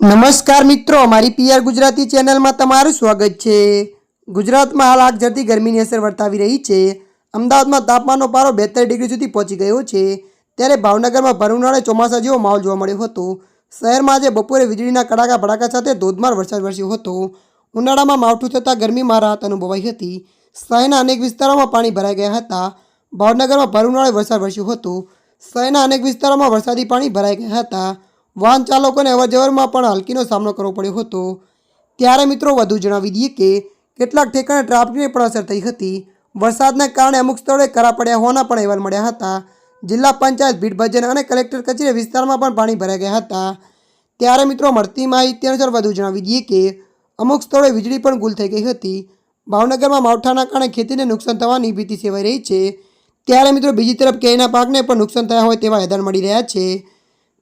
નમસ્કાર મિત્રો, અમારી પીઆર ગુજરાતી ચેનલમાં તમારું સ્વાગત છે. ગુજરાતમાં હાલ આગ ઝરતી ગરમીની અસર વર્તાવી રહી છે. અમદાવાદમાં તાપમાનનો પારો બેતર ડિગ્રી સુધી પહોંચી ગયો છે. ત્યારે ભાવનગરમાં ભરવનાળે ચોમાસા જેવો માહોલ જોવા મળ્યો હતો. શહેરમાં આજે બપોરે વીજળીના કડાકા ભડાકા સાથે ધોધમાર વરસાદ વરસ્યો હતો. ઉનાળામાં માવઠું થતાં ગરમીમાં રાહત અનુભવાઈ હતી. શહેરના અનેક વિસ્તારોમાં પાણી ભરાઈ ગયા હતા. ભાવનગરમાં ભરવનાળે વરસાદ વરસ્યો હતો. શહેરના અનેક વિસ્તારોમાં વરસાદી પાણી ભરાઈ ગયા હતા. વાહન ચાલકોને અવરજવરમાં પણ હલકીનો સામનો કરવો પડ્યો હતો. ત્યારે મિત્રો વધુ જણાવી દઈએ કે, કેટલાક ઠેકાણે ટ્રાફિકને પણ અસર થઈ હતી. વરસાદના કારણે અમુક સ્થળોએ કરા પડ્યા હોવાના પણ અહેવાલ મળ્યા હતા. જિલ્લા પંચાયત, ભીડ ભજન અને કલેક્ટર કચેરી વિસ્તારમાં પણ પાણી ભરાઈ ગયા હતા. ત્યારે મિત્રો મળતી માહિતી અનુસાર વધુ જણાવી દઈએ કે, અમુક સ્થળોએ વીજળી પણ ગુલ થઈ ગઈ હતી. ભાવનગરમાં માવઠાના કારણે ખેતીને નુકસાન થવાની ભીતિ સેવાઈ રહી છે. ત્યારે મિત્રો બીજી તરફ કેરીના પાકને પણ નુકસાન થયા હોય તેવા હેદાન મળી રહ્યા છે.